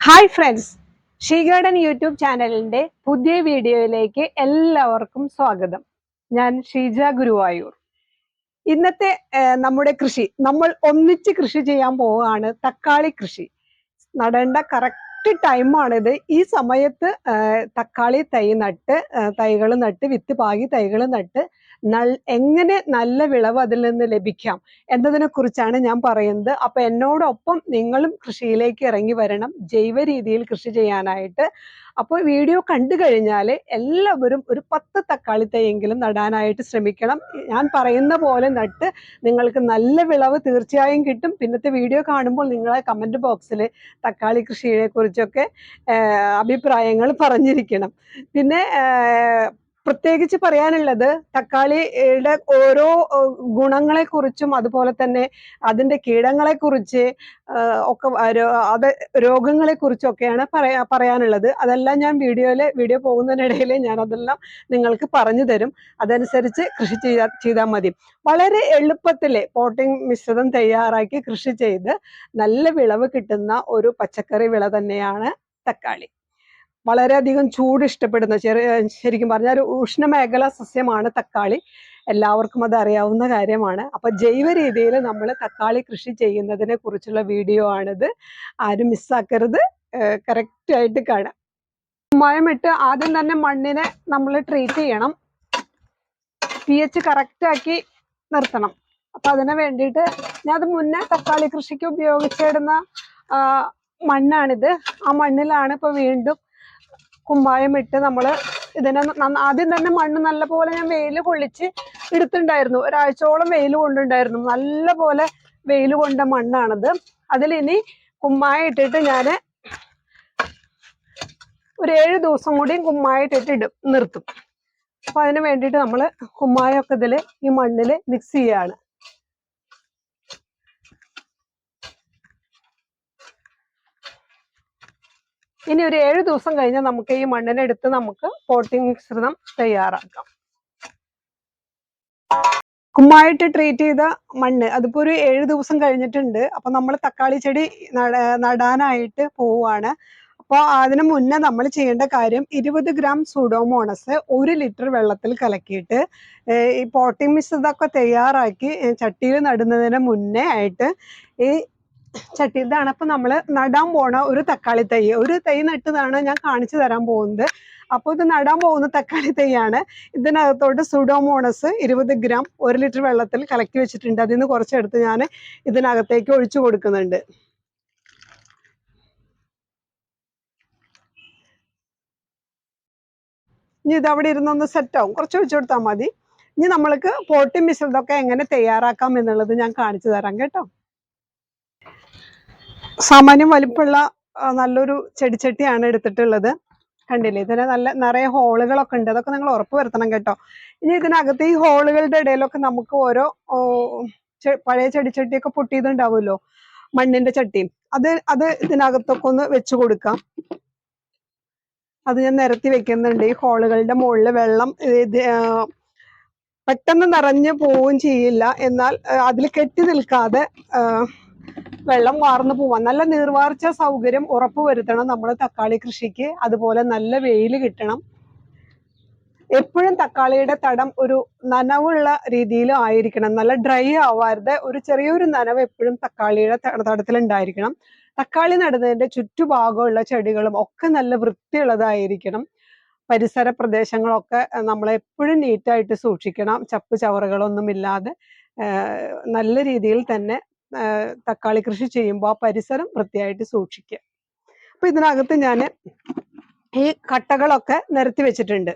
Hi friends she garden YouTube ചാനലിന്റെ പുതിയ വീഡിയോയിലേക്ക് എല്ലാവർക്കും സ്വാഗതം. ഞാൻ ഷീജ ഗുരുവായൂർ. ഇന്നത്തെ നമ്മുടെ കൃഷി നമ്മൾ ഒന്നിച്ച് കൃഷി ചെയ്യാൻ പോവുകയാണ് തക്കാളി കൃഷി. നടേണ്ട കറക്റ്റ് ടൈമാണിത് ഈ സമയത്ത് തക്കാളി തൈ നട്ട് തൈകൾ നട്ട് വിത്ത് പാകി തൈകൾ നട്ട് എങ്ങനെ നല്ല വിളവ് അതിൽ നിന്ന് ലഭിക്കാം എന്നതിനെ കുറിച്ചാണ് ഞാൻ പറയുന്നത്. അപ്പൊ എന്നോടൊപ്പം നിങ്ങളും കൃഷിയിലേക്ക് ഇറങ്ങി വരണം. ജൈവ രീതിയിൽ കൃഷി ചെയ്യാനായിട്ട്. അപ്പോൾ വീഡിയോ കണ്ടു കഴിഞ്ഞാൽ എല്ലാവരും ഒരു പത്ത് തക്കാളി തൈയെങ്കിലും നടാനായിട്ട് ശ്രമിക്കണം. ഞാൻ പറയുന്ന പോലെ നട്ട് നിങ്ങൾക്ക് നല്ല വിളവ് തീർച്ചയായും കിട്ടും. പിന്നത്തെ വീഡിയോ കാണുമ്പോൾ നിങ്ങളെ കമന്റ് ബോക്സിൽ തക്കാളി കൃഷിയെ കുറിച്ചൊക്കെ അഭിപ്രായങ്ങൾ പറഞ്ഞിരിക്കണം. പിന്നെ പ്രത്യേകിച്ച് പറയാനുള്ളത് തക്കാളിയുടെ ഓരോ ഗുണങ്ങളെ കുറിച്ചും അതുപോലെ തന്നെ അതിന്റെ കീടങ്ങളെ കുറിച്ച് ഒക്കെ അത് രോഗങ്ങളെ കുറിച്ചൊക്കെയാണ് പറയാ പറയാനുള്ളത്. അതെല്ലാം ഞാൻ വീഡിയോയിൽ വീഡിയോ പോകുന്നതിനിടയിൽ ഞാൻ അതെല്ലാം നിങ്ങൾക്ക് പറഞ്ഞു തരും. അതനുസരിച്ച് കൃഷി ചെയ്യാ ചെയ്താൽ മതി. വളരെ എളുപ്പത്തിൽ പോട്ടിംഗ് മിശ്രിതം തയ്യാറാക്കി കൃഷി ചെയ്ത് നല്ല വിളവ് കിട്ടുന്ന ഒരു പച്ചക്കറി വിള തന്നെയാണ് തക്കാളി. വളരെയധികം ചൂട് ഇഷ്ടപ്പെടുന്ന ചെറിയ ശരിക്കും പറഞ്ഞാൽ ഒരു ഉഷ്ണമേഖലാ സസ്യമാണ് തക്കാളി. എല്ലാവർക്കും അത് അറിയാവുന്ന കാര്യമാണ്. അപ്പൊ ജൈവ രീതിയിൽ നമ്മൾ തക്കാളി കൃഷി ചെയ്യുന്നതിനെ കുറിച്ചുള്ള വീഡിയോ ആണിത്. ആരും മിസ്സാക്കരുത്. കറക്റ്റ് ആയിട്ട് കാണാം. മയമിട്ട് ആദ്യം തന്നെ മണ്ണിനെ നമ്മൾ ട്രീറ്റ് ചെയ്യണം. പി എച്ച് കറക്റ്റ് ആക്കി നിർത്തണം. അപ്പൊ അതിന് വേണ്ടിയിട്ട് ഞാൻ അത് മുന്നേ തക്കാളി കൃഷിക്ക് ഉപയോഗിച്ചിടുന്ന മണ്ണാണിത്. ആ മണ്ണിലാണ് ഇപ്പൊ വീണ്ടും കുമ്മായം ഇട്ട് നമ്മൾ ഇതിനെ ആദ്യം തന്നെ മണ്ണ് നല്ല പോലെ ഞാൻ വെയിൽ കൊള്ളിച്ച് എടുത്തിട്ടുണ്ടായിരുന്നു. ഒരാഴ്ചയോളം വെയിൽ കൊണ്ടുണ്ടായിരുന്നു. നല്ല പോലെ വെയിൽ കൊണ്ട മണ്ണാണിത്. അതിലിനി കുമ്മായം ഇട്ടിട്ട് ഞാൻ ഒരു ഏഴ് ദിവസം കൂടിയും കുമ്മായം ഇട്ടിട്ട് ഇടും നിർത്തും. അപ്പൊ അതിന് വേണ്ടിയിട്ട് നമ്മൾ കുമ്മായമൊക്കെ ഇതിൽ ഈ മണ്ണിൽ മിക്സ് ചെയ്യാണ്. ഇനി ഒരു ഏഴ് ദിവസം കഴിഞ്ഞാൽ നമുക്ക് ഈ മണ്ണിനെടുത്ത് നമുക്ക് പോട്ടിംഗ് മിശ്രിതം തയ്യാറാക്കാം. കുമ്മായിട്ട് ട്രീറ്റ് ചെയ്ത മണ്ണ് അതിപ്പോ ഒരു ഏഴ് ദിവസം കഴിഞ്ഞിട്ടുണ്ട്. അപ്പൊ നമ്മൾ തക്കാളി ചെടി നടാനായിട്ട് പോവുകയാണ് അപ്പോൾ അതിനു മുന്നേ നമ്മൾ ചെയ്യേണ്ട കാര്യം ഇരുപത് ഗ്രാം സുഡോമോണസ് ഒരു ലിറ്റർ വെള്ളത്തിൽ കലക്കിയിട്ട് ഈ പോട്ടിംഗ് മിശ്രിതമൊക്കെ തയ്യാറാക്കി ചട്ടിയിൽ നടുന്നതിന് മുന്നേ ആയിട്ട് ഈ ചട്ടി ഇതാണ് അപ്പൊ നമ്മൾ നടാൻ പോണ ഒരു തക്കാളി തൈ. ഒരു തൈ നട്ടതാണ് ഞാൻ കാണിച്ചു തരാൻ പോകുന്നത്. അപ്പോൾ ഇത് നടാൻ പോകുന്ന തക്കാളി തൈയാണ്. ഇതിനകത്തോട്ട് സുഡോമോണസ് ഇരുപത് ഗ്രാം ഒരു ലിറ്റർ വെള്ളത്തിൽ കലക്കി വെച്ചിട്ടുണ്ട്. അതിൽ നിന്ന് കുറച്ചെടുത്ത് ഞാൻ ഇതിനകത്തേക്ക് ഒഴിച്ചു കൊടുക്കുന്നുണ്ട്. ഇനി ഇത് അവിടെ ഇരുന്നൊന്ന് സെറ്റ് ആവും. കുറച്ച് ഒഴിച്ചു കൊടുത്താൽ മതി. ഇനി നമ്മൾക്ക് പോട്ടി മിശ്രിതമൊക്കെ എങ്ങനെ തയ്യാറാക്കാം എന്നുള്ളത് ഞാൻ കാണിച്ചു തരാം കേട്ടോ. സാമാന്യം വലിപ്പമുള്ള നല്ലൊരു ചെടിച്ചട്ടിയാണ് എടുത്തിട്ടുള്ളത്. കണ്ടില്ലേ? ഇതിന് നല്ല നിറയെ ഹോളുകളൊക്കെ ഉണ്ട്. അതൊക്കെ നിങ്ങൾ ഉറപ്പ് വരുത്തണം കേട്ടോ. ഇനി ഇതിനകത്ത് ഈ ഹോളുകളുടെ ഇടയിലൊക്കെ നമുക്ക് ഓരോ പഴയ ചെടിച്ചട്ടിയൊക്കെ പൊട്ടിയതുണ്ടാവുമല്ലോ? മണ്ണിന്റെ ചട്ടിയും അത് അത് ഇതിനകത്തൊക്കെ ഒന്ന് വെച്ചു കൊടുക്കാം. അത് ഞാൻ നിരത്തി വെക്കുന്നുണ്ട്. ഈ ഹോളുകളുടെ മുകളിൽ വെള്ളം പെട്ടെന്ന് നിറഞ്ഞു പോവുകയും ചെയ്യില്ല. എന്നാൽ അതിൽ കെട്ടി നിൽക്കാതെ വെള്ളം വാർന്നു പോവാൻ നല്ല നീർവാർച്ച സൗകര്യം ഉറപ്പുവരുത്തണം നമ്മൾ തക്കാളി കൃഷിക്ക്. അതുപോലെ നല്ല വെയിൽ കിട്ടണം. എപ്പോഴും തക്കാളിയുടെ തടം ഒരു നനവുള്ള രീതിയിൽ ആയിരിക്കണം. നല്ല ഡ്രൈ ആവാതെ ഒരു ചെറിയൊരു നനവ് എപ്പോഴും തക്കാളിയുടെ തടത്തിൽ ഉണ്ടായിരിക്കണം തക്കാളി നടുന്നതിന്റെ ചുറ്റുഭാഗമുള്ള ചെടികളും ഒക്കെ നല്ല വൃത്തിയുള്ളതായിരിക്കണം. പരിസര പ്രദേശങ്ങളൊക്കെ നമ്മൾ എപ്പോഴും നീറ്റായിട്ട് സൂക്ഷിക്കണം. ചപ്പ് ചവറുകളൊന്നും ഇല്ലാതെ നല്ല രീതിയിൽ തന്നെ തക്കാളി കൃഷി ചെയ്യുമ്പോൾ ആ പരിസരം വൃത്തിയായിട്ട് സൂക്ഷിക്കുക. അപ്പൊ ഇതിനകത്ത് ഞാൻ ഈ കട്ടകളൊക്കെ നിരത്തി വെച്ചിട്ടുണ്ട്.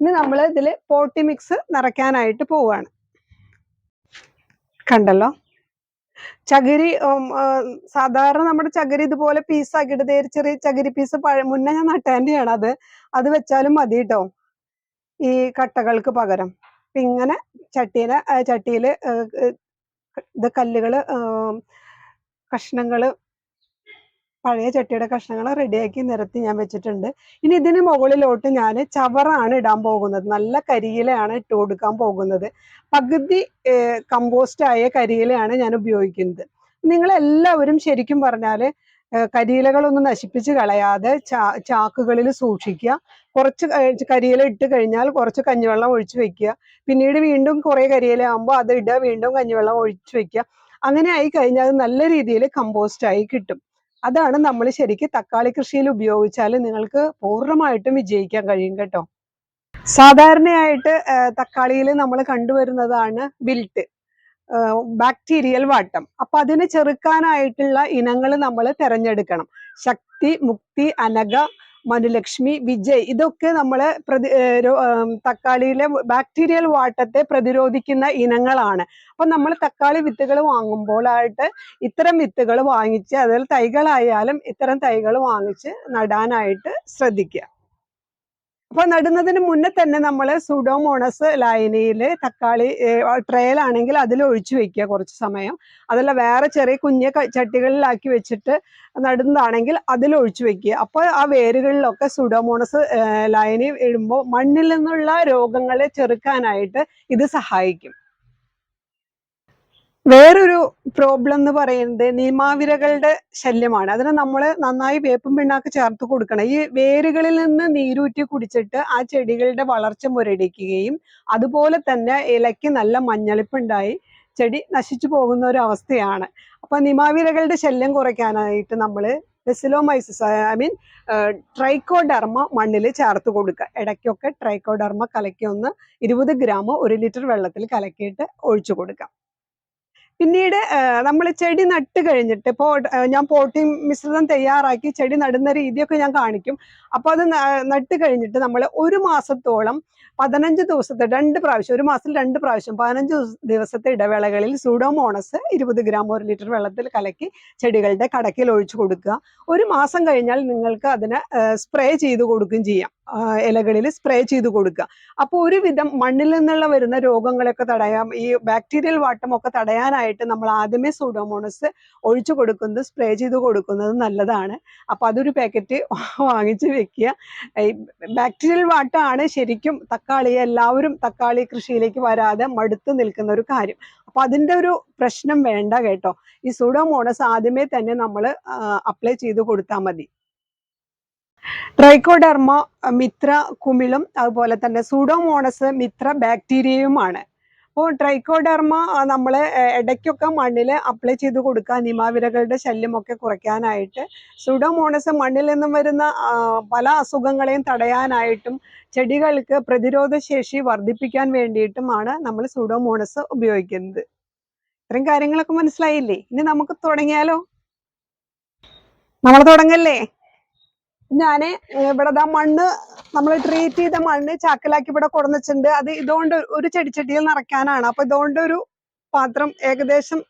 ഇനി നമ്മൾ ഇതിൽ പോട്ടി മിക്സ് നിറയ്ക്കാനായിട്ട് പോവുകയാണ് കണ്ടല്ലോ? ചകിരി സാധാരണ നമ്മുടെ ചകിരി ഇതുപോലെ പീസാക്കിയിട്ട് ദേ ഒരു ചെറിയ ചകിരി പീസ് പഴ മുന്നേ ഞാൻ നട്ടേണ്ടിയാണ് അത്. അത് വെച്ചാലും മതി കേട്ടോ ഈ കട്ടകൾക്ക് പകരം. ഇങ്ങനെ ചട്ടീനെ ചട്ടിയിൽ ഇത് കല്ലുകൾ കഷ്ണങ്ങൾ പഴയ ചട്ടിയുടെ കഷ്ണങ്ങൾ റെഡിയാക്കി നിരത്തി ഞാൻ വെച്ചിട്ടുണ്ട്. ഇനി ഇതിന് മുകളിലോട്ട് ഞാൻ ചവറാണ് ഇടാൻ പോകുന്നത്. നല്ല കരിയിലയാണ് ഇട്ട് കൊടുക്കാൻ പോകുന്നത്. പകുതി കമ്പോസ്റ്റ് ആയ കരിയിലയാണ് ഞാൻ ഉപയോഗിക്കുന്നത്. നിങ്ങൾ എല്ലാവരും ശരിക്കും പറഞ്ഞാൽ കരിയിലകളൊന്നും നശിപ്പിച്ച് കളയാതെ ചാ ചാക്കുകളിൽ സൂക്ഷിക്കുക. കുറച്ച് കരിയില ഇട്ട് കഴിഞ്ഞാൽ കുറച്ച് കഞ്ഞിവെള്ളം ഒഴിച്ചു വെക്കുക. പിന്നീട് വീണ്ടും കുറേ കരിയില ആകുമ്പോൾ അത് ഇടുക വീണ്ടും കഞ്ഞിവെള്ളം ഒഴിച്ചു വെക്കുക. അങ്ങനെ ആയി കഴിഞ്ഞാൽ അത് നല്ല രീതിയിൽ കമ്പോസ്റ്റ് ആയി കിട്ടും. അതാണ് നമ്മൾ ശരിക്കും തക്കാളി കൃഷിയിൽ ഉപയോഗിച്ചാൽ നിങ്ങൾക്ക് പൂർണമായിട്ടും വിജയിക്കാൻ കഴിയും കേട്ടോ. സാധാരണയായിട്ട് തക്കാളിയിൽ നമ്മൾ കണ്ടുവരുന്നതാണ് വിൽട്ട് ബാക്ടീരിയൽ വാട്ടം. അപ്പൊ അതിനെ ചെറുക്കാനായിട്ടുള്ള ഇനങ്ങൾ നമ്മൾ തിരഞ്ഞെടുക്കണം. ശക്തി മുക്തി അനഘ മനുലക്ഷ്മി വിജയ് ഇതൊക്കെ നമ്മൾ പ്രതി തക്കാളിയിലെ ബാക്ടീരിയൽ വാട്ടത്തെ പ്രതിരോധിക്കുന്ന ഇനങ്ങളാണ്. അപ്പൊ നമ്മൾ തക്കാളി വിത്തുകൾ വാങ്ങുമ്പോഴായിട്ട് ഇത്തരം വിത്തുകൾ വാങ്ങിച്ച് അതിൽ തൈകളായാലും ഇത്തരം തൈകൾ വാങ്ങിച്ച് നടാനായിട്ട് ശ്രദ്ധിക്കുക. അപ്പൊ നടുന്നതിന് മുന്നേ തന്നെ നമ്മൾ സുഡോമോണസ് ലായനിയിൽ തക്കാളി ട്രയലാണെങ്കിൽ അതിൽ ഒഴിച്ചു വെക്കുക കുറച്ച് സമയം. അതല്ല വേറെ ചെറിയ കുഞ്ഞ ചട്ടികളിലാക്കി വെച്ചിട്ട് നടുന്നതാണെങ്കിൽ അതിൽ ഒഴിച്ചു വെക്കുക. അപ്പോൾ ആ വേരുകളിലൊക്കെ സുഡോമോണസ് ലൈനി ഇടുമ്പോൾ മണ്ണിൽ നിന്നുള്ള രോഗങ്ങളെ ചെറുക്കാനായിട്ട് ഇത് സഹായിക്കും. വേറൊരു പ്രോബ്ലം എന്ന് പറയുന്നത് നീമാവിരകളുടെ ശല്യമാണ്. അതിന് നമ്മൾ നന്നായി വേപ്പും പിണ്ണാക്ക് ചേർത്ത് കൊടുക്കണം. ഈ വേരുകളിൽ നിന്ന് നീരൂറ്റി കുടിച്ചിട്ട് ആ ചെടികളുടെ വളർച്ച മുരടിക്കുകയും അതുപോലെ തന്നെ ഇലയ്ക്ക് നല്ല മഞ്ഞളിപ്പുണ്ടായി ചെടി നശിച്ചു പോകുന്ന ഒരു അവസ്ഥയാണ്. അപ്പൊ നിമാവിരകളുടെ ശല്യം കുറയ്ക്കാനായിട്ട് നമ്മൾ ബെസിലോമൈസിസ് ഐ മീൻ ട്രൈക്കോഡർമ മണ്ണിൽ ചേർത്ത് കൊടുക്കുക. ഇടയ്ക്കൊക്കെ ട്രൈക്കോഡർമ കലക്കി ഒന്ന് ഇരുപത് ഗ്രാം ഒരു ലിറ്റർ വെള്ളത്തിൽ കലക്കിയിട്ട് ഒഴിച്ചു കൊടുക്കാം പിന്നീട് നമ്മൾ ചെടി നട്ട് കഴിഞ്ഞിട്ട് ഇപ്പോൾ ഞാൻ പോട്ടിംഗ് മിശ്രിതം തയ്യാറാക്കി ചെടി നടുന്ന രീതിയൊക്കെ ഞാൻ കാണിക്കും. അപ്പോൾ അത് നട്ട് കഴിഞ്ഞിട്ട് നമ്മൾ ഒരു മാസത്തോളം പതിനഞ്ച് ദിവസത്തെ രണ്ട് പ്രാവശ്യം ഒരു മാസത്തിൽ രണ്ട് പ്രാവശ്യം പതിനഞ്ച് ദിവസ- ദിവസത്തെ ഇടവേളകളിൽ സൂഡോമോണസ് ഇരുപത് ഗ്രാം ഒരു ലിറ്റർ വെള്ളത്തിൽ കലക്കി ചെടികളുടെ കടക്കിൽ ഒഴിച്ചു കൊടുക്കുക. ഒരു മാസം കഴിഞ്ഞാൽ നിങ്ങൾക്ക് അതിനെ സ്പ്രേ ചെയ്ത് കൊടുക്കുകയും ചെയ്യാം. ഇലകളിൽ സ്പ്രേ ചെയ്ത് കൊടുക്കുക. അപ്പോൾ ഒരുവിധം മണ്ണിൽ നിന്നുള്ള വരുന്ന രോഗങ്ങളൊക്കെ തടയാം ഈ ബാക്ടീരിയൽ വാട്ടം ഒക്കെ തടയാനായിട്ട് നമ്മൾ ആദ്യമേ സൂഡോമോണസ് ഒഴിച്ചു കൊടുക്കുന്നത് സ്പ്രേ ചെയ്ത് കൊടുക്കുന്നത് നല്ലതാണ്. അപ്പോൾ അതൊരു പാക്കറ്റ് വാങ്ങിച്ച് വെക്കുക. ഈ ബാക്ടീരിയൽ വാട്ടമാണ് ശരിക്കും തക്കാളി എല്ലാവരും തക്കാളി കൃഷിയിലേക്ക് വരാതെ മടുത്ത് നിൽക്കുന്ന ഒരു കാര്യം. അപ്പൊ അതിന്റെ ഒരു പ്രശ്നം വേണ്ട കേട്ടോ. ഈ സൂഡോമോണസ് ആദ്യമേ തന്നെ നമ്മൾ അപ്ലൈ ചെയ്ത് കൊടുത്താൽ മതി. ട്രൈക്കോഡർമ മിത്ര കുമിളും അതുപോലെ തന്നെ സൂഡോമോണസ് മിത്ര ബാക്ടീരിയയുമാണ്. അപ്പോൾ ട്രൈക്കോഡർമ നമ്മൾ ഇടയ്ക്കൊക്കെ മണ്ണിൽ അപ്ലൈ ചെയ്ത് കൊടുക്കുക നിമാവിരകളുടെ ശല്യമൊക്കെ കുറയ്ക്കാനായിട്ട്. സൂഡോമോണസ് മണ്ണിൽ നിന്നും വരുന്ന പല അസുഖങ്ങളെയും തടയാനായിട്ടും ചെടികൾക്ക് പ്രതിരോധ ശേഷി വർദ്ധിപ്പിക്കാൻ വേണ്ടിയിട്ടുമാണ് നമ്മൾ സൂഡോമോണസ് ഉപയോഗിക്കുന്നത്. ഇത്രയും കാര്യങ്ങളൊക്കെ മനസ്സിലായില്ലേ? ഇനി നമുക്ക് തുടങ്ങിയാലോ? നമ്മൾ തുടങ്ങല്ലേ? ഞാൻ ഇവിടെ ദാ മണ്ണ് നമ്മൾ ട്രീറ്റ് ചെയ്ത മണ്ണ് ചാക്കിലാക്കി ഇവിടെ കൊടുന്നിട്ടുണ്ട് അത് ഇതുകൊണ്ട് ഒരു ചെടിച്ചട്ടിയിൽ നിറയ്ക്കാനാണ്. അപ്പൊ ഇതുകൊണ്ട് ഒരു പാത്രം ഏകദേശം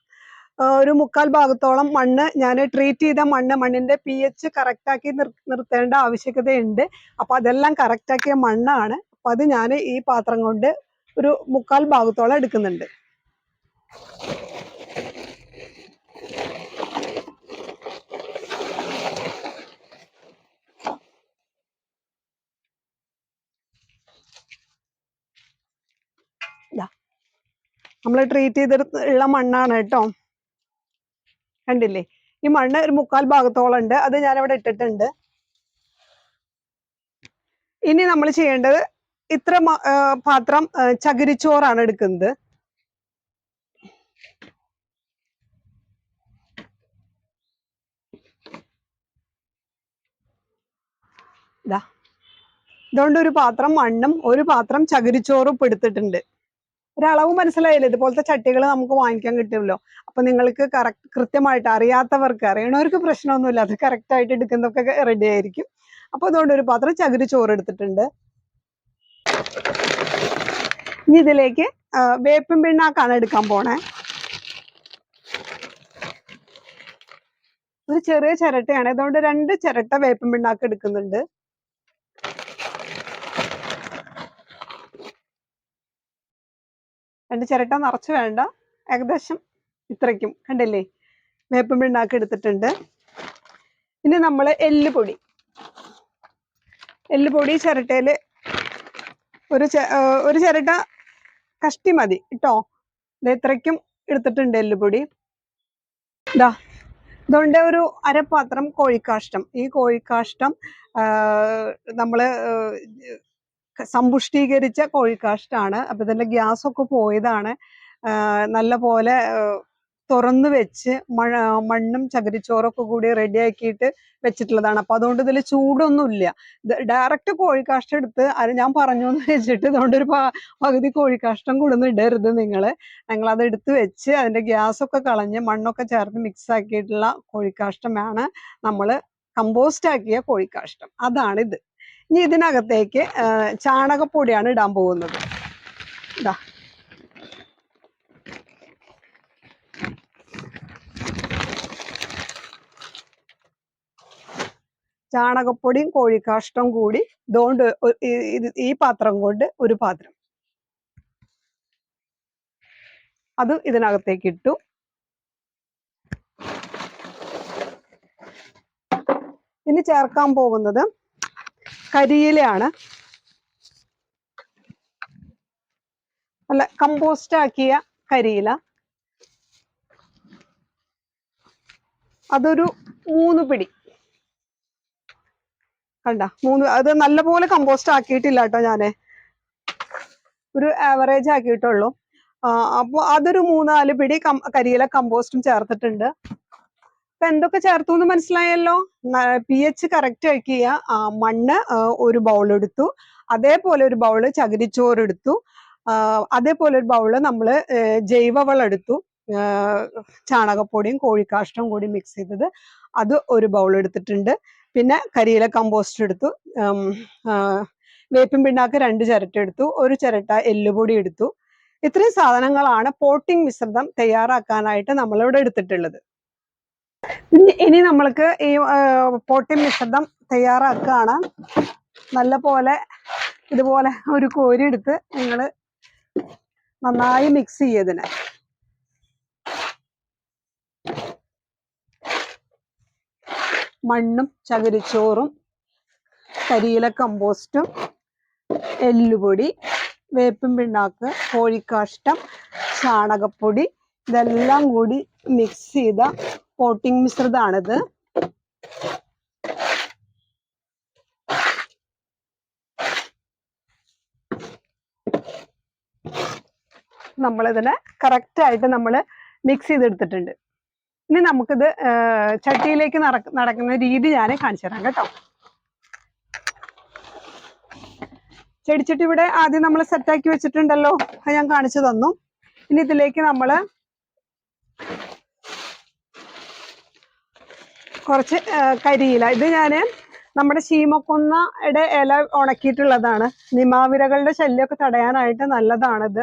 ഒരു മുക്കാൽ ഭാഗത്തോളം മണ്ണ് ഞാൻ ട്രീറ്റ് ചെയ്ത മണ്ണ് മണ്ണിന്റെ പി എച്ച് കറക്റ്റാക്കി നിർ നിർത്തേണ്ട ആവശ്യകതയുണ്ട്. അപ്പൊ അതെല്ലാം കറക്റ്റാക്കിയ മണ്ണാണ്. അപ്പൊ അത് ഞാൻ ഈ പാത്രം കൊണ്ട് ഒരു മുക്കാൽ ഭാഗത്തോളം എടുക്കുന്നുണ്ട്. നമ്മൾ ട്രീറ്റ് ചെയ്തിട്ടുള്ള മണ്ണാണ് കേട്ടോ. കണ്ടില്ലേ? ഈ മണ്ണ് ഒരു മുക്കാൽ ഭാഗത്തോളം ഉണ്ട്. അത് ഞാനിവിടെ ഇട്ടിട്ടുണ്ട്. ഇനി നമ്മൾ ചെയ്യേണ്ടത് ഇത്ര പാത്രം ചകിരിച്ചോറാണ് എടുക്കുന്നത്. ഇതാ ഇതുകൊണ്ട് ഒരു പാത്രം മണ്ണും ഒരു പാത്രം ചകിരിച്ചോറും എടുത്തിട്ടുണ്ട് ഒരളവ് മനസ്സിലായില്ലേ. ഇതുപോലത്തെ ചട്ടികൾ നമുക്ക് വാങ്ങിക്കാൻ കിട്ടുമല്ലോ അപ്പൊ നിങ്ങൾക്ക് കറക്റ്റ് കൃത്യമായിട്ട് അറിയാത്തവർക്ക് അറിയണവർക്ക് പ്രശ്നമൊന്നുമില്ല. അത് കറക്റ്റ് ആയിട്ട് എടുക്കുന്നതൊക്കെ റെഡി ആയിരിക്കും. അപ്പൊ അതുകൊണ്ട് ഒരു പാത്രം ചകിരി ചോറ് എടുത്തിട്ടുണ്ട്. ഇനി ഇതിലേക്ക് വേപ്പും പിണ്ണാക്കാണ് എടുക്കാൻ പോണേ. ഒരു ചെറിയ ചിരട്ടയാണ്. അതുകൊണ്ട് രണ്ട് ചിരട്ട വേപ്പിൻ പിണ്ണാക്ക് എടുക്കുന്നുണ്ട്. രണ്ട് ചിരട്ട നിറച്ച് വേണ്ട. ഏകദേശം ഇത്രയ്ക്കും. കണ്ടില്ലേ? വേപ്പം എടുത്തിട്ടുണ്ട്. ഇനി നമ്മൾ എല്ലുപൊടി. എല്ലുപൊടി ചിരട്ടയിൽ ഒരു ഒരു ചിരട്ട കഷ്ടി മതി കേട്ടോ ഇത് ഇത്രയ്ക്കും എടുത്തിട്ടുണ്ട് എല്ലുപൊടി. ഇതാ ഇതുകൊണ്ട് ഒരു അരപ്പാത്രം കോഴിക്കാഷ്ടം. ഈ കോഴിക്കാഷ്ടം നമ്മൾ സമ്പുഷ്ടീകരിച്ച കോഴിക്കാഷ്ടാണ്. അപ്പൊ ഗ്യാസ് ഒക്കെ പോയതാണ്. നല്ല പോലെ തുറന്നു വെച്ച് മഴ മണ്ണും ചകിരിച്ചോറൊക്കെ കൂടി റെഡിയാക്കിയിട്ട് വെച്ചിട്ടുള്ളതാണ്. അപ്പൊ അതുകൊണ്ട് ഇതിൽ ചൂടൊന്നുമില്ല. ഡയറക്റ്റ് കോഴിക്കാഷ്ടം എടുത്ത് അത് ഞാൻ പറഞ്ഞു എന്ന് വെച്ചിട്ട് അതുകൊണ്ട് ഒരു പകുതി കോഴിക്കാഷ്ടം കൊടുന്ന് ഇടരുത് നിങ്ങൾ ഞങ്ങൾ അത് എടുത്ത് വെച്ച് അതിന്റെ ഗ്യാസ് ഒക്കെ കളഞ്ഞ് മണ്ണൊക്കെ ചേർത്ത് മിക്സ് ആക്കിയിട്ടുള്ള കോഴിക്കാഷ്ടമാണ് നമ്മൾ കമ്പോസ്റ്റ് ആക്കിയ കോഴിക്കാഷ്ടം. അതാണിത്. ഇനി ഇതിനകത്തേക്ക് ചാണകപ്പൊടിയാണ് ഇടാൻ പോകുന്നത്. ഇതാ ചാണകപ്പൊടിയും കോഴിക്കാഷ്ടം കൂടി ഇതുകൊണ്ട് ഈ പാത്രം കൊണ്ട് ഒരു പാത്രം. അത് ഇതിനകത്തേക്ക് ഇട്ടു. ഇനി ചേർക്കാൻ പോകുന്നത് കരിയിലയാണ്. അല്ല കമ്പോസ്റ്റ് ആക്കിയ കരിയില. അതൊരു മൂന്ന് പിടി. കണ്ട? മൂന്ന് അത് നല്ലപോലെ കമ്പോസ്റ്റ് ആക്കിയിട്ടില്ല കേട്ടോ ഞാൻ. ഒരു ആവറേജ് ആക്കിയിട്ടുള്ളൂ. അപ്പോൾ അതൊരു മൂന്നാൽ പിടി കരിയില കമ്പോസ്റ്റും ചേർത്തിട്ടുണ്ട്. ഇപ്പൊ എന്തൊക്കെ ചേർത്തു എന്ന് മനസ്സിലായല്ലോ പി എച്ച് കറക്റ്റ് ആക്കിയ മണ്ണ് ഒരു ബൗൾ എടുത്തു. അതേപോലെ ഒരു ബൗൾ ചകിരിച്ചോറ് എടുത്തു. അതേപോലെ ഒരു ബൗൾ നമ്മൾ ജൈവവളം എടുത്തു. ചാണകപ്പൊടിയും കോഴിക്കാഷ്ടവും കൂടി മിക്സ് ചെയ്തത്. അത് ഒരു ബൗൾ എടുത്തിട്ടുണ്ട്. പിന്നെ കരിയില കമ്പോസ്റ്റ് എടുത്തു. വേപ്പിൻ പിണ്ണാക്ക് രണ്ട് ചിരട്ട എടുത്തു. ഒരു ചിരട്ട എല്ലുപൊടി എടുത്തു. ഇത്രയും സാധനങ്ങളാണ് പോട്ടിംഗ് മിശ്രിതം തയ്യാറാക്കാനായിട്ട് നമ്മളിവിടെ എടുത്തിട്ടുള്ളത്. ഇനി നമ്മൾക്ക് ഈ പോട്ടി മിശ്രിതം തയ്യാറാക്കുകയാണ്. നല്ല പോലെ ഇതുപോലെ ഒരു കോരി എടുത്ത് നിങ്ങൾ നന്നായി മിക്സ് ചെയ്യതിന് മണ്ണും ചകിരിച്ചോറും കരിയില കമ്പോസ്റ്റും എല്ലുപൊടി വേപ്പിൻ പിണ്ണാക്ക് കോഴിക്കാഷ്ടം ചാണകപ്പൊടി ഇതെല്ലാം കൂടി മിക്സ് ചെയ്ത പോട്ടിംഗ് മിശ്രിതമാണിത് നമ്മളിതിനെ കറക്റ്റായിട്ട് നമ്മൾ മിക്സ് ചെയ്തെടുത്തിട്ടുണ്ട്. ഇനി നമുക്കിത് ചട്ടിയിലേക്ക് നടക്കുന്ന രീതി ഞാൻ കാണിച്ചു തരാം കേട്ടോ. ചെടിച്ചട്ടി ഇവിടെ ആദ്യം നമ്മൾ സെറ്റാക്കി വെച്ചിട്ടുണ്ടല്ലോ. അത് ഞാൻ കാണിച്ചു തന്നു. ഇനി ഇതിലേക്ക് നമ്മൾ കുറച്ച് കരിയില. ഇത് ഞാൻ നമ്മുടെ ശീമക്കൊന്നയുടെ ഇല ഉണക്കിയിട്ടുള്ളതാണ്. നിമാവിരകളുടെ ശല്യമൊക്കെ തടയാനായിട്ട് നല്ലതാണിത്.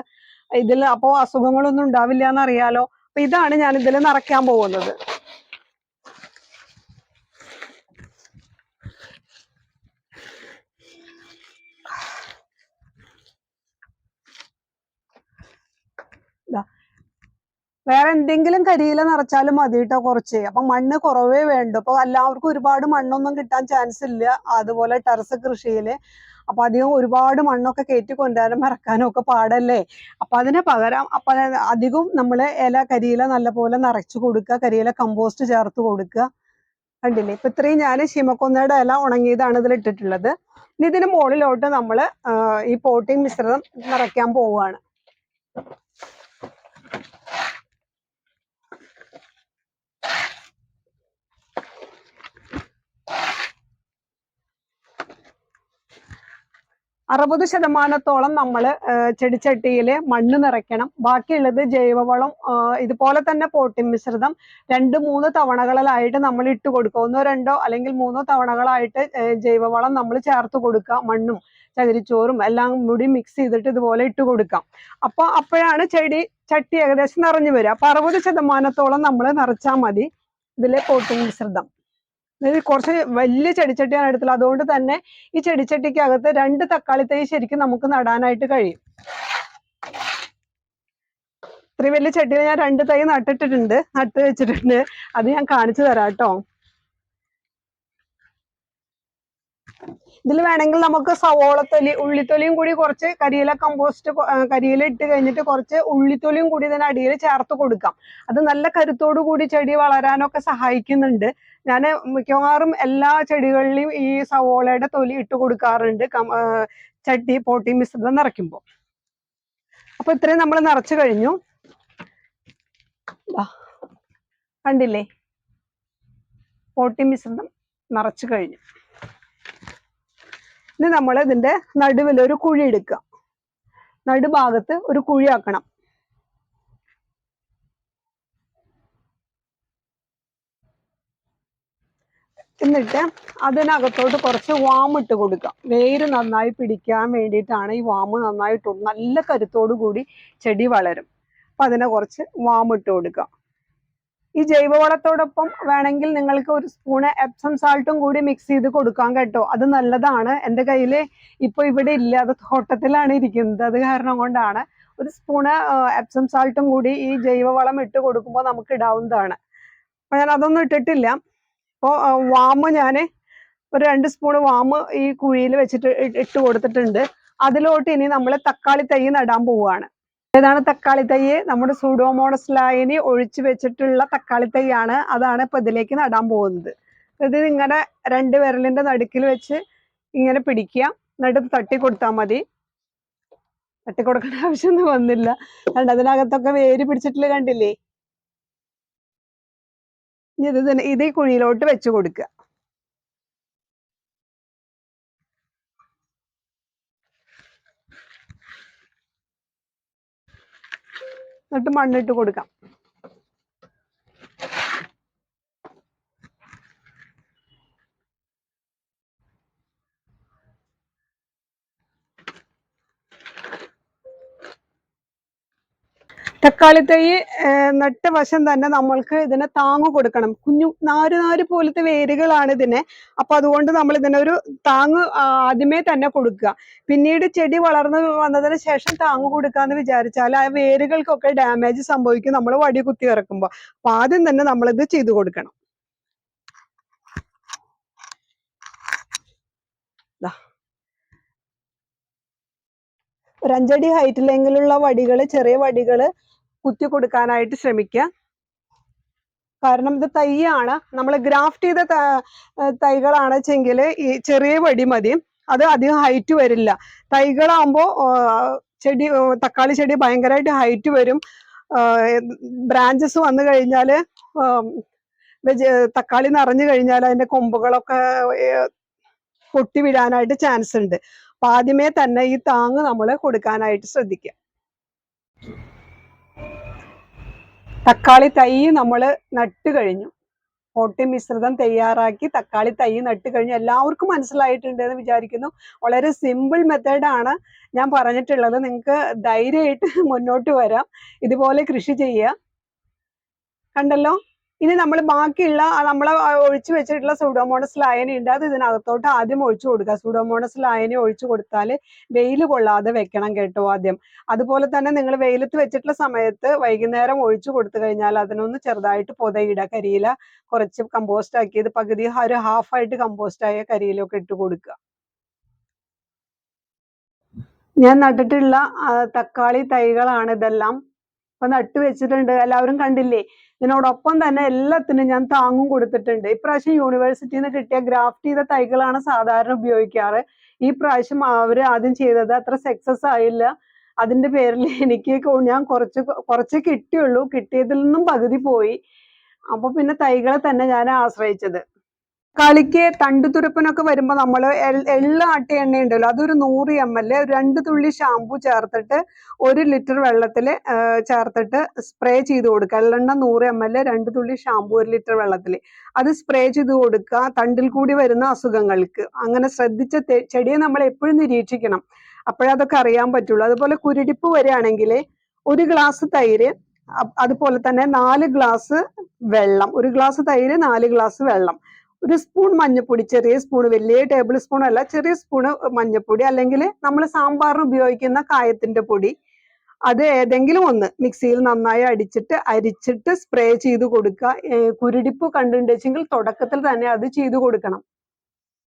ഇതിൽ അപ്പോൾ അസുഖങ്ങളൊന്നും ഉണ്ടാവില്ല എന്നറിയാലോ അപ്പൊ ഇതാണ് ഞാൻ ഇതിൽ നിറയ്ക്കാൻ പോകുന്നത്. വേറെ എന്തെങ്കിലും കരിയില നിറച്ചാലും മതി കേട്ടോ കുറച്ച്. അപ്പൊ മണ്ണ് കുറവേ വേണ്ടു. അപ്പൊ എല്ലാവർക്കും ഒരുപാട് മണ്ണൊന്നും കിട്ടാൻ ചാൻസ് ഇല്ല. അതുപോലെ ടെറസ് കൃഷിയിൽ. അപ്പൊ അധികം ഒരുപാട് മണ്ണൊക്കെ കയറ്റി കൊണ്ടുവരാനും ഇറക്കാനും ഒക്കെ പാടല്ലേ? അപ്പൊ അതിന് പകരം അപ്പൊ അധികം നമ്മൾ ഇല കരിയില നല്ലപോലെ നിറച്ചു കൊടുക്കുക. കരിയില കമ്പോസ്റ്റ് ചേർത്ത് കൊടുക്കുക. കണ്ടില്ലേ? ഇപ്പൊ ഇത്രയും ഞാൻ ശിമക്കൊന്നയുടെ ഇല ഉണങ്ങിയതാണ് ഇതിൽ ഇട്ടിട്ടുള്ളത്. ഇനി ഇതിന് മുകളിലോട്ട് നമ്മൾ ഈ പോട്ടിംഗ് മിശ്രിതം നിറയ്ക്കാൻ പോവുകയാണ്. അറുപത് ശതമാനത്തോളം നമ്മൾ ചെടിച്ചട്ടിയിൽ മണ്ണ് നിറയ്ക്കണം. ബാക്കിയുള്ളത് ജൈവവളം ഇതുപോലെ തന്നെ പോട്ടി മിശ്രിതം രണ്ട് മൂന്ന് തവണകളിലായിട്ട് നമ്മൾ ഇട്ട് കൊടുക്കുക. ഒന്നോ രണ്ടോ അല്ലെങ്കിൽ മൂന്നോ തവണകളായിട്ട് ജൈവവളം നമ്മൾ ചേർത്ത് കൊടുക്കുക. മണ്ണും ചകിരിച്ചോറും എല്ലാം കൂടി മിക്സ് ചെയ്തിട്ട് ഇതുപോലെ ഇട്ട് കൊടുക്കാം. അപ്പൊ അപ്പോഴാണ് ചെടി ചട്ടി ഏകദേശം നിറഞ്ഞു വരിക. അപ്പൊ അറുപത് ശതമാനത്തോളം നമ്മൾ നിറച്ചാൽ മതി ഇതിലെ പോട്ടി മിശ്രിതം. കുറച്ച് വലിയ ചെടിച്ചട്ടിയാണ് എടുത്തുള്ളത് അതുകൊണ്ട് തന്നെ ഈ ചെടിച്ചട്ടിക്കകത്ത് രണ്ട് തക്കാളി തൈ ശരിക്കും നമുക്ക് നടാനായിട്ട് കഴിയും. ഇത്രയും വലിയ ചട്ടിയിൽ ഞാൻ രണ്ട് തൈ നട്ടിട്ടിട്ടുണ്ട് നട്ട് വെച്ചിട്ടുണ്ട്. അത് ഞാൻ കാണിച്ചു തരാം കേട്ടോ. ഇതിൽ വേണമെങ്കിൽ നമുക്ക് സവോളത്തൊലി ഉള്ളിത്തൊലിയും കൂടി കുറച്ച് കരിയില കമ്പോസ്റ്റ് കരിയില ഇട്ട് കഴിഞ്ഞിട്ട് കുറച്ച് ഉള്ളിത്തൊലിയും കൂടി ഇതിന് അടിയിൽ ചേർത്ത് കൊടുക്കാം. അത് നല്ല കരുത്തോടു കൂടി ചെടി വളരാനൊക്കെ സഹായിക്കുന്നുണ്ട്. ഞാൻ മിക്കവാറും എല്ലാ ചെടികളിലും ഈ സവോളയുടെ തൊലി ഇട്ട് കൊടുക്കാറുണ്ട്. ചട്ടി പോട്ടി മിശ്രിതം നിറയ്ക്കുമ്പോൾ അപ്പൊ ഇത്രയും നമ്മൾ നിറച്ചു കഴിഞ്ഞു. കണ്ടില്ലേ? പോട്ടി മിശ്രിതം നിറച്ചു കഴിഞ്ഞു. ഇനി നമ്മൾ ഇതിന്റെ നടുവിൽ ഒരു കുഴി എടുക്കുക. നടുഭാഗത്ത് ഒരു കുഴി ആക്കണം. എന്നിട്ട് അതിനകത്തോട്ട് കുറച്ച് വാമിട്ട് കൊടുക്കുക. വേര് നന്നായി പിടിക്കാൻ വേണ്ടിയിട്ടാണ് ഈ വാമ് നന്നായിട്ട് നല്ല കരുത്തോടു കൂടി ചെടി വളരും. അപ്പൊ അതിനെ കുറച്ച് വാമിട്ട് കൊടുക്കാം ഈ ജൈവവളത്തോടൊപ്പം വേണമെങ്കിൽ നിങ്ങൾക്ക് ഒരു സ്പൂണ് എപ്സം സാൾട്ടും കൂടി മിക്സ് ചെയ്ത് കൊടുക്കാം കേട്ടോ. അത് നല്ലതാണ്. എന്റെ കയ്യിൽ ഇപ്പൊ ഇവിടെ ഇല്ല. അത് തോട്ടത്തിലാണ് ഇരിക്കുന്നത്. അത് കാരണം കൊണ്ടാണ്. ഒരു സ്പൂണ് എപ്സം സാൾട്ടും കൂടി ഈ ജൈവവളം ഇട്ട് കൊടുക്കുമ്പോൾ നമുക്ക് ഇടാവുന്നതാണ്. അപ്പൊ ഞാൻ അതൊന്നും ഇട്ടിട്ടില്ല. അപ്പോൾ വാമ് ഞാൻ ഒരു രണ്ട് സ്പൂണ് വാമ് ഈ കുഴിയിൽ വെച്ചിട്ട് ഇട്ട് കൊടുത്തിട്ടുണ്ട്. അതിലോട്ട് ഇനി നമ്മൾ തക്കാളി തൈ നടാൻ പോവുകയാണ്. ഏതാണ് തക്കാളി തൈ നമ്മുടെ സൂഡോമോണസ് ലായനി ഒഴിച്ചു വെച്ചിട്ടുള്ള തക്കാളി തൈയാണ്. അതാണ് ഇപ്പൊ ഇതിലേക്ക് നടാൻ പോകുന്നത്. ഇത് ഇങ്ങനെ രണ്ട് വിരലിന്റെ നടുക്കിൽ വെച്ച് ഇങ്ങനെ പിടിക്കുക. എന്നിട്ട് തട്ടി കൊടുത്താൽ മതി. തട്ടി കൊടുക്കേണ്ട ആവശ്യമൊന്നും വന്നില്ല. കണ്ട? അതിനകത്തൊക്കെ വേര് പിടിച്ചിട്ടില്ല കണ്ടില്ലേ? ഇത് ഇത് ഈ കുഴിയിലോട്ട് വെച്ച് കൊടുക്കുക. എന്നിട്ട് മണ്ണിട്ട് കൊടുക്കാം. തക്കാളി തൈ നട്ട വശം തന്നെ നമ്മൾക്ക് ഇതിനെ താങ്ങ് കൊടുക്കണം. കുഞ്ഞു നാര് നാര് പോലത്തെ വേരുകളാണ് ഇതിനെ. അപ്പൊ അതുകൊണ്ട് നമ്മൾ ഇതിനെ ഒരു താങ്ങ് ആദ്യമേ തന്നെ കൊടുക്കുക. പിന്നീട് ചെടി വളർന്നു വന്നതിന് ശേഷം താങ്ങ് കൊടുക്കാന്ന് വിചാരിച്ചാൽ ആ വേരുകൾക്കൊക്കെ ഡാമേജ് സംഭവിക്കും. നമ്മൾ വടി കുത്തി ഇറക്കുമ്പോൾ. അപ്പൊ ആദ്യം തന്നെ നമ്മൾ ഇത് ചെയ്തു കൊടുക്കണം. ഒരഞ്ചടി ഹൈറ്റിലെങ്കിലുള്ള വടികൾ ചെറിയ വടികൾ കുത്തി കൊടുക്കാനായിട്ട് ശ്രമിക്കുക കാരണം ഇത് തൈയാണ്. നമ്മൾ ഗ്രാഫ്റ്റ് ചെയ്ത ത- തൈകളാണ് വെച്ചെങ്കിൽ ഈ ചെറിയ വടി മതി. അത് അധികം ഹൈറ്റ് വരില്ല. തൈകളാകുമ്പോൾ ചെടി തക്കാളി ചെടി ഭയങ്കരമായിട്ട് ഹൈറ്റ് വരും. ബ്രാഞ്ചസ് വന്നു കഴിഞ്ഞാൽ തക്കാളി നിറഞ്ഞു കഴിഞ്ഞാൽ അതിന്റെ കൊമ്പുകളൊക്കെ പൊട്ടി വീഴാനായിട്ട് ചാൻസ് ഉണ്ട്. അപ്പൊ ആദ്യമേ തന്നെ ഈ താങ്ങ് നമ്മൾ കൊടുക്കാനായിട്ട് ശ്രദ്ധിക്കുക തക്കാളി തൈ നമ്മൾ നട്ട് കഴിഞ്ഞു. പോട്ടി മിശ്രിതം തയ്യാറാക്കി തക്കാളി തൈ നട്ട് കഴിഞ്ഞു. എല്ലാവർക്കും മനസ്സിലായിട്ടുണ്ട് എന്ന് വിചാരിക്കുന്നു. വളരെ സിമ്പിൾ മെത്തേഡാണ് ഞാൻ പറഞ്ഞിട്ടുള്ളത്. നിങ്ങൾക്ക് ധൈര്യമായിട്ട് മുന്നോട്ട് വരാം. ഇതുപോലെ കൃഷി ചെയ്യുക കണ്ടല്ലോ? ഇനി നമ്മൾ ബാക്കിയുള്ള നമ്മൾ ഒഴിച്ചു വെച്ചിട്ടുള്ള സൂഡോമോണസ് ലായനി ഉണ്ട്. അത് ഇതിനകത്തോട്ട് ആദ്യം ഒഴിച്ചു കൊടുക്കുക. സൂഡോമോണസ് ലായനി ഒഴിച്ചു കൊടുത്താൽ വെയിൽ കൊള്ളാതെ വെക്കണം കേട്ടോ ആദ്യം. അതുപോലെ തന്നെ നിങ്ങൾ വെയിലത്ത് വെച്ചിട്ടുള്ള സമയത്ത് വൈകുന്നേരം ഒഴിച്ചു കൊടുത്തു കഴിഞ്ഞാൽ അതിനൊന്ന് ചെറുതായിട്ട് പുതയിടുക. കരിയില കുറച്ച് കമ്പോസ്റ്റ് ആക്കിയത് പകുതി ഒരു ഹാഫ് ആയിട്ട് കമ്പോസ്റ്റ് ആയ കരിയിലൊക്കെ ഇട്ട് കൊടുക്കുക. ഞാൻ നട്ടിട്ടുള്ള തക്കാളി തൈകളാണ് ഇതെല്ലാം. ഇപ്പൊ നട്ടു വെച്ചിട്ടുണ്ട്. എല്ലാവരും കണ്ടില്ലേ? ഇതിനോടൊപ്പം തന്നെ എല്ലാത്തിനും ഞാൻ താങ്ങും കൊടുത്തിട്ടുണ്ട്. ഇപ്രാവശ്യം യൂണിവേഴ്സിറ്റിയിൽ നിന്ന് കിട്ടിയ ഗ്രാഫ്റ്റ് ചെയ്ത തൈകളാണ് സാധാരണ ഉപയോഗിക്കാറ്. ഈ പ്രാവശ്യം അവർ ആദ്യം ചെയ്തത് അത്ര സക്സസ് ആയില്ല. അതിന്റെ പേരിൽ എനിക്ക് ഞാൻ കുറച്ച് കുറച്ച് കിട്ടിയുള്ളൂ. കിട്ടിയതിൽ നിന്നും പകുതി പോയി. അപ്പൊ പിന്നെ തൈകളെ തന്നെ ഞാൻ ആശ്രയിച്ചത്. കളിക്ക് തണ്ടുതുരപ്പനൊക്കെ വരുമ്പോൾ നമ്മൾ എള്ള ആട്ടി എണ്ണ ഉണ്ടല്ലോ അതൊരു നൂറ് എം എൽ രണ്ട് തുള്ളി ഷാമ്പു ചേർത്തിട്ട് ഒരു ലിറ്റർ വെള്ളത്തിൽ ചേർത്തിട്ട് സ്പ്രേ ചെയ്ത് കൊടുക്കുക. എള്ളെണ്ണ നൂറ് എം എൽ രണ്ട് തുള്ളി ഷാമ്പു ഒരു ലിറ്റർ വെള്ളത്തിൽ അത് സ്പ്രേ ചെയ്ത് കൊടുക്കുക. തണ്ടിൽ കൂടി വരുന്ന അസുഖങ്ങൾക്ക്. അങ്ങനെ ശ്രദ്ധിച്ച ചെടിയെ നമ്മൾ എപ്പോഴും നിരീക്ഷിക്കണം. അപ്പോഴതൊക്കെ അറിയാൻ പറ്റുള്ളൂ. അതുപോലെ കുരുടിപ്പ് വരികയാണെങ്കിൽ ഒരു ഗ്ലാസ് തൈര് അതുപോലെ തന്നെ നാല് ഗ്ലാസ് വെള്ളം. ഒരു ഗ്ലാസ് തൈര് നാല് ഗ്ലാസ് വെള്ളം. ഒരു സ്പൂൺ മഞ്ഞപ്പൊടി ചെറിയ സ്പൂൺ വലിയ ടേബിൾ സ്പൂൺ അല്ല ചെറിയ സ്പൂൺ മഞ്ഞപ്പൊടി അല്ലെങ്കിൽ നമ്മൾ സാമ്പാറിന് ഉപയോഗിക്കുന്ന കായത്തിന്റെ പൊടി. അത് ഏതെങ്കിലും ഒന്ന് മിക്സിയിൽ നന്നായി അടിച്ചിട്ട് അരിച്ചിട്ട് സ്പ്രേ ചെയ്ത് കൊടുക്കുക. കുരുടിപ്പ് കണ്ടുണ്ടെച്ചെങ്കിൽ തുടക്കത്തിൽ തന്നെ അത് ചെയ്തു കൊടുക്കണം.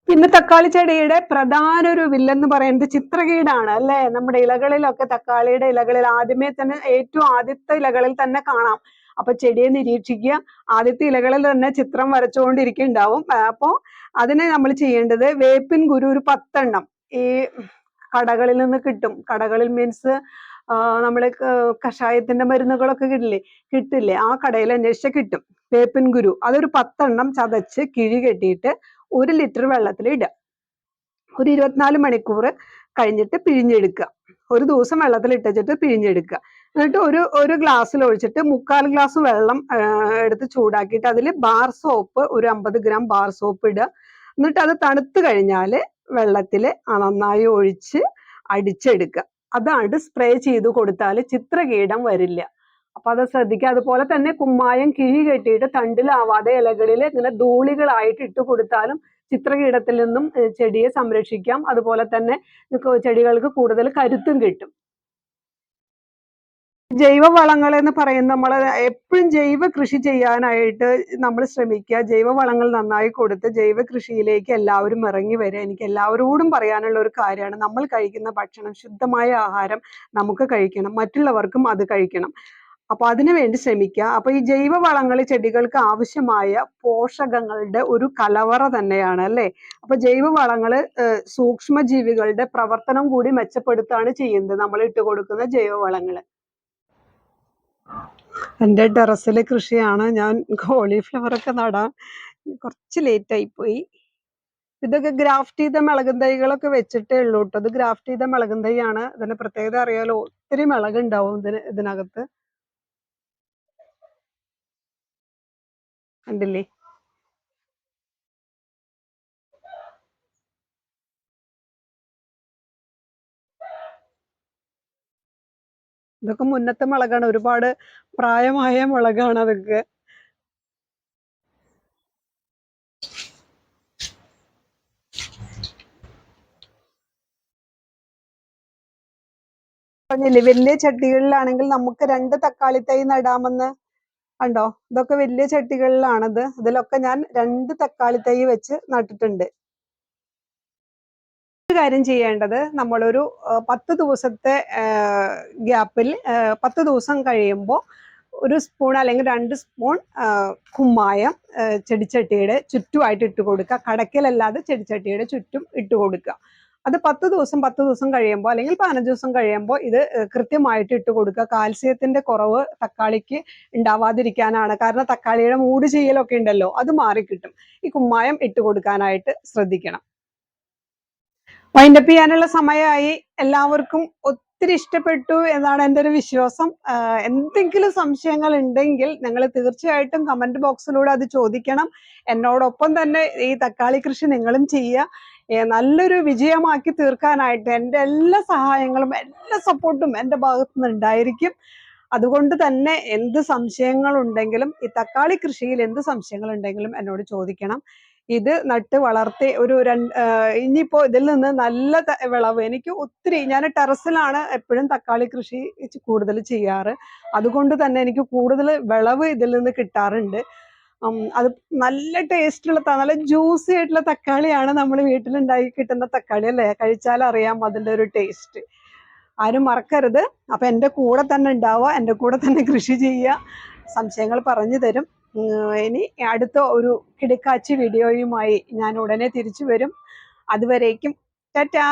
പിന്നെ തക്കാളി ചെടിയുടെ പ്രധാന ഒരു വില്ലെന്ന് പറയുന്നത് ചിത്രകീടാണ് അല്ലേ? നമ്മുടെ ഇലകളിലൊക്കെ തക്കാളിയുടെ ഇലകളിൽ ആദ്യമേ തന്നെ ഏറ്റവും ആദ്യത്തെ ഇലകളിൽ തന്നെ കാണാം. അപ്പൊ ചെടിയെ നിരീക്ഷിക്കുക. ആദ്യത്തെ ഇലകളിൽ തന്നെ ചിത്രം വരച്ചുകൊണ്ടിരിക്കുന്നുണ്ടാവും. അപ്പോൾ അതിനെ നമ്മൾ ചെയ്യേണ്ടത് വേപ്പിൻ കുരു ഒരു പത്തെണ്ണം ഈ കടകളിൽ നിന്ന് കിട്ടും. കടകളിൽ മീൻസ് നമ്മൾ കഷായത്തിന്റെ മരുന്നുകളൊക്കെ കിട്ടില്ലേ? കിട്ടില്ലേ? ആ കടയിൽ അന്വേഷിച്ചാൽ കിട്ടും. വേപ്പിൻ കുരു. അതൊരു പത്തെണ്ണം ചതച്ച് കിഴി കെട്ടിയിട്ട് ഒരു ലിറ്റർ വെള്ളത്തിൽ ഇടുക. ഒരു ഇരുപത്തിനാല് മണിക്കൂർ കഴിഞ്ഞിട്ട് പിഴിഞ്ഞെടുക്കുക. ഒരു ദിവസം വെള്ളത്തിൽ ഇട്ടിട്ട് പിഴിഞ്ഞെടുക്കുക. എന്നിട്ട് ഒരു ഒരു ഗ്ലാസ്സിൽ ഒഴിച്ചിട്ട് മുക്കാൽ ഗ്ലാസ് വെള്ളം എടുത്ത് ചൂടാക്കിയിട്ട് അതിൽ ബാർ സോപ്പ് ഒരു അമ്പത് ഗ്രാം ബാർ സോപ്പ് ഇടുക. എന്നിട്ട് അത് തണുത്ത് കഴിഞ്ഞാൽ വെള്ളത്തിൽ നന്നായി ഒഴിച്ച് അടിച്ചെടുക്കുക. അതാണ് സ്പ്രേ ചെയ്ത് കൊടുത്താൽ ചിത്രകീടം വരില്ല. അപ്പൊ അത് ശ്രദ്ധിക്കുക. അതുപോലെ തന്നെ കുമ്മായം കിഴി കെട്ടിയിട്ട് തണ്ടിലാവാതെ ഇലകളിൽ ഇങ്ങനെ ധൂളികളായിട്ട് ഇട്ട് കൊടുത്താലും ചിത്രകീടത്തിൽ നിന്നും ചെടിയെ സംരക്ഷിക്കാം. അതുപോലെ തന്നെ ചെടികൾക്ക് കൂടുതൽ കരുത്തും കിട്ടും. ജൈവ വളങ്ങൾ എന്ന് പറയുന്നത് നമ്മൾ എപ്പോഴും ജൈവ കൃഷി ചെയ്യാനായിട്ട് നമ്മൾ ശ്രമിക്കുക. ജൈവവളങ്ങൾ നന്നായി കൊടുത്ത് ജൈവ കൃഷിയിലേക്ക് എല്ലാവരും ഇറങ്ങി വരിക. എനിക്ക് എല്ലാവരോടും പറയാനുള്ള ഒരു കാര്യമാണ് നമ്മൾ കഴിക്കുന്ന ഭക്ഷണം ശുദ്ധമായ ആഹാരം നമുക്ക് കഴിക്കണം. മറ്റുള്ളവർക്കും അത് കഴിക്കണം. അപ്പൊ അതിനു വേണ്ടി ശ്രമിക്കുക. അപ്പൊ ഈ ജൈവ വളങ്ങൾ ചെടികൾക്ക് ആവശ്യമായ പോഷകങ്ങളുടെ ഒരു കലവറ തന്നെയാണ് അല്ലെ? അപ്പൊ ജൈവ വളങ്ങൾ സൂക്ഷ്മജീവികളുടെ പ്രവർത്തനം കൂടി മെച്ചപ്പെടുത്താണ് ചെയ്യുന്നത്. നമ്മൾ ഇട്ട് കൊടുക്കുന്ന ജൈവ വളങ്ങൾ എന്റെ ടെറസിലെ കൃഷിയാണ്. ഞാൻ കോളിഫ്ലവർ ഒക്കെ നടാൻ കുറച്ച് ലേറ്റ് ആയി പോയി. ഇതൊക്കെ ഗ്രാഫ്റ്റ് ചെയ്ത മിളകും തൈകളൊക്കെ വെച്ചിട്ടേ ഉള്ളൂ കേട്ടോ ഇത് ഗ്രാഫ്റ്റ് ചെയ്ത മിളകും തൈയാണ്. ഇതിന്റെ പ്രത്യേകത അറിയാലോ ഒത്തിരി മിളക് ഉണ്ടാവും ഇതിന് ഇതിനകത്ത്. കണ്ടില്ലേ? ഇതൊക്കെ മുന്നത്തെ മുളകാണ്. ഒരുപാട് പ്രായമായ മുളകാണ് അതൊക്കെ. പറഞ്ഞില്ലേ വലിയ ചട്ടികളിലാണെങ്കിൽ നമുക്ക് രണ്ട് തക്കാളി തൈ നടാമെന്ന് കണ്ടോ? ഇതൊക്കെ വലിയ ചട്ടികളിലാണത്. ഇതിലൊക്കെ ഞാൻ രണ്ട് തക്കാളി തൈ വെച്ച് നട്ടിട്ടുണ്ട്. കാര്യം ചെയ്യേണ്ടത് നമ്മളൊരു പത്ത് ദിവസത്തെ ഗ്യാപ്പിൽ പത്ത് ദിവസം കഴിയുമ്പോൾ ഒരു സ്പൂൺ അല്ലെങ്കിൽ രണ്ട് സ്പൂൺ കുമ്മായം ചെടിച്ചട്ടിയുടെ ചുറ്റുമായിട്ട് ഇട്ട് കൊടുക്കുക. കടക്കലല്ലാതെ ചെടിച്ചട്ടിയുടെ ചുറ്റും ഇട്ട് കൊടുക്കുക. അത് പത്ത് ദിവസം പത്ത് ദിവസം കഴിയുമ്പോൾ അല്ലെങ്കിൽ പതിനഞ്ച് ദിവസം കഴിയുമ്പോൾ ഇത് കൃത്യമായിട്ട് ഇട്ട് കൊടുക്കുക. കാൽസ്യത്തിന്റെ കുറവ് തക്കാളിക്ക് ഉണ്ടാവാതിരിക്കാനാണ്. കാരണം തക്കാളിയുടെ മൂട് ചെയ്യലൊക്കെ ഉണ്ടല്ലോ അത് മാറിക്കിട്ടും. ഈ കുമ്മായം ഇട്ട് കൊടുക്കാനായിട്ട് ശ്രദ്ധിക്കണം. വൈൻഡപ്പ് ചെയ്യാനുള്ള സമയമായി എല്ലാവർക്കും ഒത്തിരി ഇഷ്ടപ്പെട്ടു എന്നാണ് എന്റെ ഒരു വിശ്വാസം. എന്തെങ്കിലും സംശയങ്ങൾ ഉണ്ടെങ്കിൽ നിങ്ങൾ തീർച്ചയായിട്ടും കമന്റ് ബോക്സിലൂടെ അത് ചോദിക്കണം. എന്നോടൊപ്പം തന്നെ ഈ തക്കാളി കൃഷി നിങ്ങളും ചെയ്യുക. നല്ലൊരു വിജയമാക്കി തീർക്കാനായിട്ട് എന്റെ എല്ലാ സഹായങ്ങളും എല്ലാ സപ്പോർട്ടും എന്റെ ഭാഗത്തു നിന്ന് ഉണ്ടായിരിക്കും. അതുകൊണ്ട് തന്നെ എന്ത് സംശയങ്ങൾ ഉണ്ടെങ്കിലും ഈ തക്കാളി കൃഷിയിൽ എന്ത് സംശയങ്ങൾ ഉണ്ടെങ്കിലും എന്നോട് ചോദിക്കണം. ഇത് നട്ട് വളർത്തി ഒരു രണ്ട് ഇനിയിപ്പോ ഇതിൽ നിന്ന് നല്ല വിളവ്. എനിക്ക് ഒത്തിരി ഞാൻ ടെറസിലാണ് എപ്പോഴും തക്കാളി കൃഷി കൂടുതൽ ചെയ്യാറ്. അതുകൊണ്ട് തന്നെ എനിക്ക് കൂടുതൽ വിളവ് ഇതിൽ നിന്ന് കിട്ടാറുണ്ട്. അത് നല്ല ടേസ്റ്റുള്ള നല്ല ജ്യൂസി ആയിട്ടുള്ള തക്കാളിയാണ് നമ്മൾ വീട്ടിലുണ്ടാക്കി കിട്ടുന്ന തക്കാളി അല്ലേ? കഴിച്ചാൽ അറിയാം അതിന്റെ ഒരു ടേസ്റ്റ് ആരും മറക്കരുത്. അപ്പൊ എന്റെ കൂടെ തന്നെ ഉണ്ടാവുക എന്റെ കൂടെ തന്നെ കൃഷി ചെയ്യുക. സംശയങ്ങൾ പറഞ്ഞു തരും. ഇനി അടുത്ത ഒരു കിടക്കാച്ചി വീഡിയോയുമായി ഞാൻ ഉടനെ തിരിച്ചു വരും. അതുവരേക്കും ടാറ്റാ!